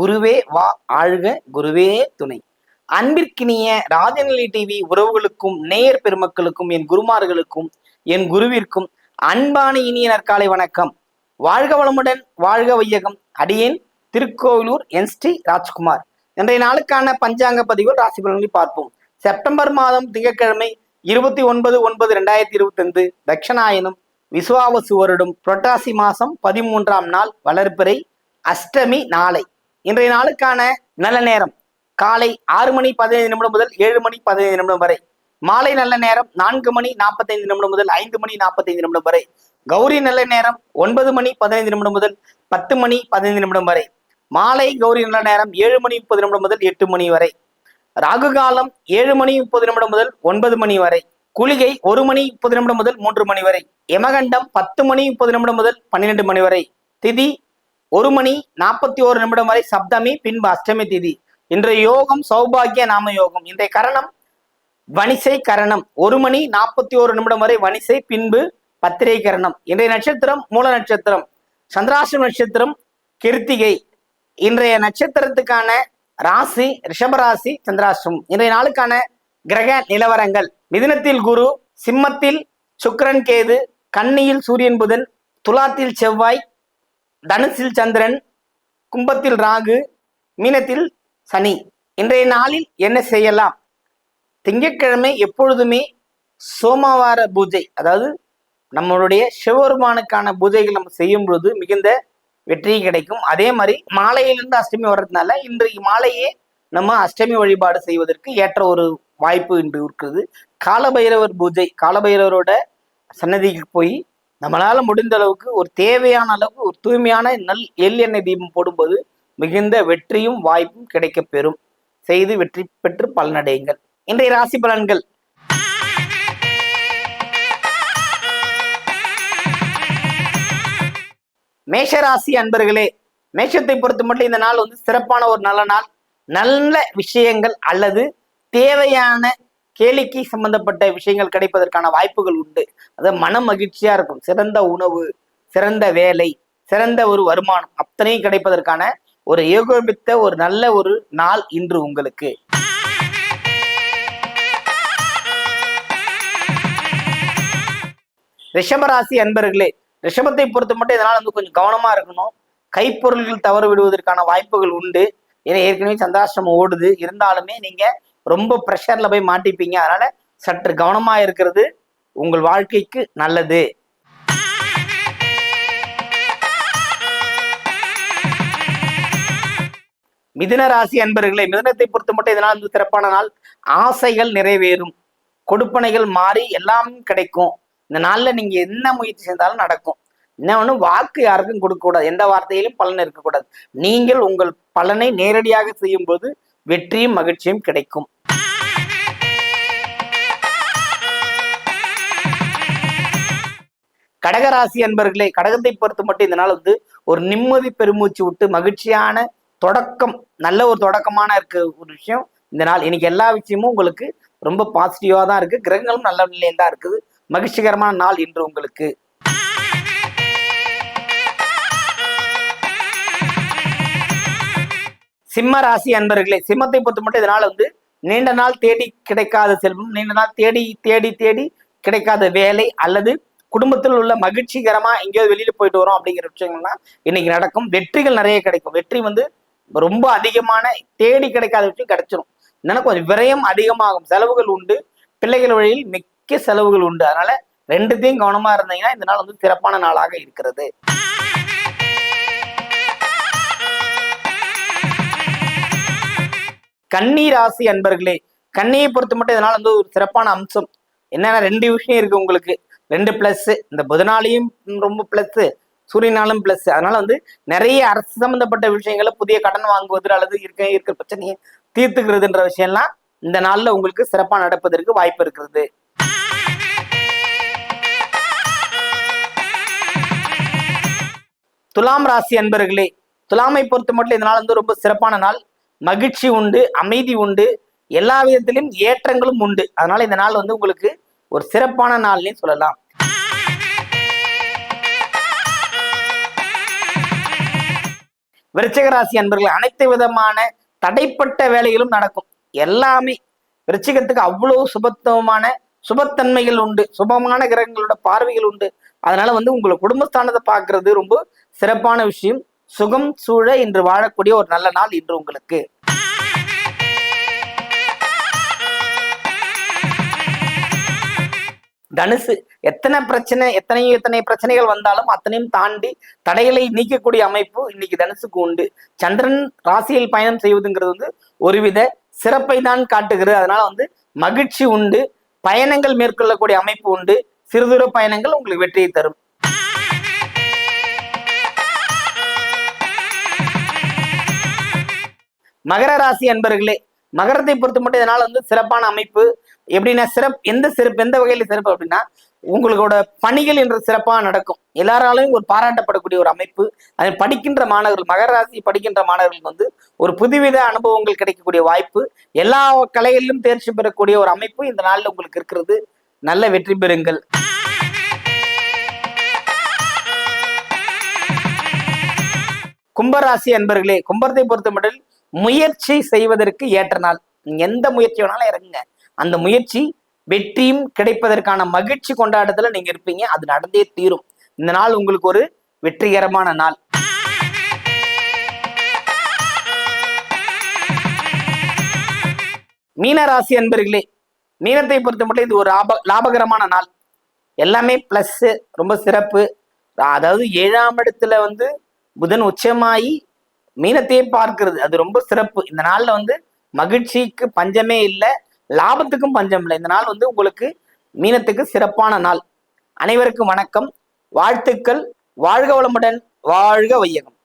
குருவே வா ஆழ்க குருவே துணை. அன்பிற்கினிய ராஜநிலை டிவி உறவுகளுக்கும் நேயர் பெருமக்களுக்கும் என் குருமார்களுக்கும் என் குருவிற்கும் அன்பான இனிய நற்காலை வணக்கம். வாழ்க வளமுடன் வாழ்க வையகம். அடியேன் திருக்கோவிலூர் என் ஸ்ரீ ராஜ்குமார். இன்றைய நாளுக்கான பஞ்சாங்க பதிவு ராசி பலன்களை பார்ப்போம். செப்டம்பர் மாதம் திங்கட்கிழமை இருபத்தி ஒன்பது ஒன்பது ரெண்டாயிரத்தி இருபத்தி ஐந்து தட்சணாயனம் விசுவாவசு வருடம் புரட்டாசி மாசம் பதிமூன்றாம் நாள் வளர்ப்பிறை அஷ்டமி நாளை. இன்றைய நாளுக்கான நல்ல நேரம் காலை ஆறு மணி பதினைந்து நிமிடம் முதல் ஏழு மணி பதினைந்து நிமிடம் வரை. மாலை நல்ல நேரம் நான்கு மணி நாற்பத்தைந்து நிமிடம் முதல் ஐந்து மணி நாற்பத்தைந்து நிமிடம் வரை. கௌரி நல்ல நேரம் ஒன்பது மணி பதினைந்து நிமிடம் முதல் பத்து மணி பதினைந்து நிமிடம் வரை. மாலை கௌரி நல்ல நேரம் ஏழு மணி முப்பது நிமிடம் முதல் எட்டு மணி வரை. ராகு காலம் ஏழு மணி முப்பது நிமிடம் முதல் ஒன்பது மணி வரை. குளிகை ஒரு மணி முப்பது நிமிடம் முதல் மூன்று மணி வரை. யமகண்டம் பத்து மணி முப்பது நிமிடம் முதல் பன்னிரெண்டு மணி வரை. திதி ஒரு மணி நாற்பத்தி ஓரு நிமிடம் வரை சப்தமி பின்பு அஷ்டமி திதி. இன்றைய யோகம் சௌபாகிய நாம யோகம். இன்றைய கரணம் வனிசை கரணம். ஒரு மணி நாற்பத்தி ஓரு நிமிடம் வரை வனிசை பின்பு பத்திரை கரணம். இன்றைய நட்சத்திரம் மூல நட்சத்திரம். சந்திராசிரம் நட்சத்திரம் கிருத்திகை. இன்றைய நட்சத்திரத்துக்கான ராசி ரிஷபராசி சந்திராசிரம் இன்றைய நாளுக்கான கிரக நிலவரங்கள். மிதினத்தில் குரு சிம்மத்தில் சுக்கரன் கேது கன்னியில் சூரியன் புதன் துலாத்தில் செவ்வாய் தனுசில் சந்திரன் கும்பத்தில் ராகு மீனத்தில் சனி. இன்றைய நாளில் என்ன செய்யலாம்? திங்கட்கிழமை எப்பொழுதுமே சோமவார பூஜை அதாவது நம்மளுடைய சிவபெருமானுக்கான பூஜைகள் நம்ம செய்யும் பொழுது மிகுந்த வெற்றி கிடைக்கும். அதே மாதிரி மாலையிலிருந்து அஷ்டமி வர்றதுனால இன்றைக்கு மாலையே நம்ம அஷ்டமி வழிபாடு செய்வதற்கு ஏற்ற ஒரு வாய்ப்பு இன்று இருக்கிறது. காலபைரவர் பூஜை காலபைரவரோட சன்னதிக்கு போய் நம்மளால முடிந்த அளவுக்கு ஒரு தேவையான அளவுக்கு ஒரு தூய்மையான நல் எள் எண்ணெய் தீபம் போடும்போது மிகுந்த வெற்றியும் வாய்ப்பும் கிடைக்க பெறும். செய்து வெற்றி பெற்று பலனடையுங்கள். இன்றைய ராசி பலன்கள். மேஷராசி அன்பர்களே மேஷத்தை பொறுத்த மட்டும் இந்த நாள் வந்து சிறப்பான ஒரு நல்ல நாள். நல்ல விஷயங்கள் அல்லது தேவையான கேளிக்கை சம்பந்தப்பட்ட விஷயங்கள் கிடைப்பதற்கான வாய்ப்புகள் உண்டு. அது மன மகிழ்ச்சியா இருக்கும். சிறந்த உணவு சிறந்த வேலை சிறந்த ஒரு வருமானம் அத்தனையும் கிடைப்பதற்கான ஒரு ஏகோபித்த ஒரு நல்ல ஒரு நாள் இன்று உங்களுக்கு. ரிஷபராசி அன்பர்களே ரிஷபத்தை பொறுத்த மட்டும் இதனால் வந்து கொஞ்சம் கவனமா இருக்கணும். கைப்பொருள்கள் தவறு விடுவதற்கான வாய்ப்புகள் உண்டு. ஏன்னா ஏற்கனவே சந்திராஷ்டிரமம் ஓடுது. இருந்தாலுமே நீங்க ரொம்ப ப்ரெஷர்ல போய் மாட்டிப்பீங்க. அதனால சற்று கவனமா இருக்கிறது உங்கள் வாழ்க்கைக்கு நல்லது. மிதுன ராசி அன்பர்களே மிதுனத்தை பொறுத்த மட்டும் இதனால் வந்து சிறப்பான நாள். ஆசைகள் நிறைவேறும். கொடுப்பனைகள் மாறி எல்லாம் கிடைக்கும். இந்த நாள்ல நீங்க என்ன முயற்சி செஞ்சாலும் நடக்கும். என்ன ஒன்று வாக்கு யாருக்கும் கொடுக்கக்கூடாது. எந்த வார்த்தையிலும் பலன் இருக்கக்கூடாது. நீங்கள் உங்கள் பலனை நேரடியாக செய்யும் போது வெற்றியும் மகிழ்ச்சியும் கிடைக்கும். கடகராசி அன்பர்களே கடகத்தை பொறுத்து மட்டும் இந்த நாள் வந்து ஒரு நிம்மதி பெருமூச்சு விட்டு மகிழ்ச்சியான தொடக்கம் நல்ல ஒரு தொடக்கமான இருக்க ஒரு விஷயம். இந்த நாள் இன்னைக்கு எல்லா விஷயமும் உங்களுக்கு ரொம்ப பாசிட்டிவா தான் இருக்கு. கிரகங்களும் நல்ல நிலையில் தான் இருக்குது. மகிழ்ச்சிகரமான நாள் இன்று உங்களுக்கு. சிம்ம ராசி அன்பர்களே சிம்மத்தை பொறுத்த மட்டும் இதனால வந்து நீண்ட நாள் தேடி கிடைக்காத செல்வம் நீண்ட நாள் தேடி தேடி தேடி கிடைக்காத வேலை அல்லது குடும்பத்தில் உள்ள மகிழ்ச்சிகரமா எங்கேயாவது வெளியில போயிட்டு வரோம் அப்படிங்கிற விஷயங்கள்லாம் இன்னைக்கு நடக்கும். வெற்றிகள் நிறைய கிடைக்கும். வெற்றி வந்து ரொம்ப அதிகமான தேடி கிடைக்காத விஷயம் கிடைச்சிரும். என்னன்னா கொஞ்சம் விரயம் அதிகமாகும். செலவுகள் உண்டு. பிள்ளைகள் வழியில் மிக்க செலவுகள் உண்டு. அதனால ரெண்டுத்தையும் கவனமா இருந்தீங்கன்னா இந்த நாள் வந்து சிறப்பான நாளாக இருக்கிறது. கன்னி ராசி அன்பர்களே கன்னியை பொறுத்த மட்டும் இதனால் வந்து ஒரு சிறப்பான அம்சம். என்னன்னா ரெண்டு விஷயம் இருக்கு உங்களுக்கு. ரெண்டு பிளஸ் இந்த புதனாலையும் ரொம்ப பிளஸ் சூரியனாலும் பிளஸ் அதனால வந்து நிறைய அரசு சம்பந்தப்பட்ட விஷயங்களை புதிய கடன் வாங்குவது அல்லது இருக்க இருக்கிற பிரச்சனையை தீர்த்துக்கிறதுன்ற விஷயம்லாம் இந்த நாள்ல உங்களுக்கு சிறப்பா நடப்பதற்கு வாய்ப்பு இருக்கிறது. துலாம் ராசி அன்பர்களே துலாமை பொறுத்த மட்டும் இந்த நாள் வந்து ரொம்ப சிறப்பான நாள். மகிழ்ச்சி உண்டு அமைதி உண்டு எல்லா விதத்திலும் ஏற்றங்களும் உண்டு. அதனால இந்த நாள் வந்து உங்களுக்கு ஒரு சிறப்பான நாள்னே சொல்லலாம். விருச்சகராசி ராசி அனைத்து விதமான தடைப்பட்ட வேலைகளும் நடக்கும். எல்லாமே விருச்சிகத்துக்கு அவ்வளவு சுபத்துவமான சுபத்தன்மைகள் உண்டு. சுபமான கிரகங்களோட பார்வைகள் உண்டு. அதனால வந்து உங்களை குடும்பஸ்தானத்தை பார்க்கறது ரொம்ப சிறப்பான விஷயம். சுகம் சூழ இன்று வாழக்கூடிய ஒரு நல்ல நாள் இன்று உங்களுக்கு. தனுசு எத்தனை பிரச்சனை எத்தனையோ எத்தனை பிரச்சனைகள் வந்தாலும் அத்தனையும் தாண்டி தடைகளை நீக்கக்கூடிய அமைப்பு இன்னைக்கு தனுசுக்கு உண்டு. சந்திரன் ராசியில் பயணம் செய்வதுங்கிறது வந்து ஒருவித சிறப்பை தான் காட்டுகிறது. அதனால வந்து மகிழ்ச்சி உண்டு. பயணங்கள் மேற்கொள்ளக்கூடிய அமைப்பு உண்டு. சிறுதூர பயணங்கள் உங்களுக்கு வெற்றியை தரும். மகர ராசி அன்பர்களே மகரத்தை பொறுத்த மட்டும் இதனால் வந்து சிறப்பான அமைப்பு. எப்படின்னா சிறப்பு எந்த சிறப்பு எந்த வகையில் சிறப்பு அப்படின்னா உங்களோட பணிகள் என்ற சிறப்பாக நடக்கும். எல்லாராலையும் ஒரு பாராட்டப்படக்கூடிய ஒரு அமைப்பு. அது படிக்கின்ற மாணவர்கள் மகர ராசி படிக்கின்ற மாணவர்களுக்கு வந்து ஒரு புதுவித அனுபவங்கள் கிடைக்கக்கூடிய வாய்ப்பு. எல்லா கலைகளிலும் தேர்ச்சி பெறக்கூடிய ஒரு அமைப்பு இந்த நாளில் உங்களுக்கு இருக்கிறது. நல்ல வெற்றி பெறுங்கள். கும்பராசி அன்பர்களே கும்பரத்தை பொறுத்த மட்டும் முயற்சி செய்வதற்கு ஏற்ற நாள். எந்த முயற்சி வேணாலும் இறங்குங்க. அந்த முயற்சி வெற்றியும் கிடைப்பதற்கான மகிழ்ச்சி கொண்டாட்டத்துல நீங்க இருப்பீங்க. அது நடந்தே தீரும். இந்த நாள் உங்களுக்கு ஒரு வெற்றிகரமான நாள். மீன ராசி அன்பர்களே மீனத்தை பொறுத்த மட்டும் இது ஒரு லாப லாபகரமான நாள். எல்லாமே பிளஸ் ரொம்ப சிறப்பு. அதாவது ஏழாம் இடத்துல வந்து புதன் உச்சமாயி மீனத்தையே பார்க்கிறது. அது ரொம்ப சிறப்பு. இந்த நாள்ல வந்து மகிழ்ச்சிக்கு பஞ்சமே இல்லை லாபத்துக்கும் பஞ்சம் இல்லை. இந்த நாள் வந்து உங்களுக்கு மீனத்துக்கு சிறப்பான நாள். அனைவருக்கும் வணக்கம். வாழ்த்துக்கள். வாழ்க வளமுடன். வாழ்க வையகம்.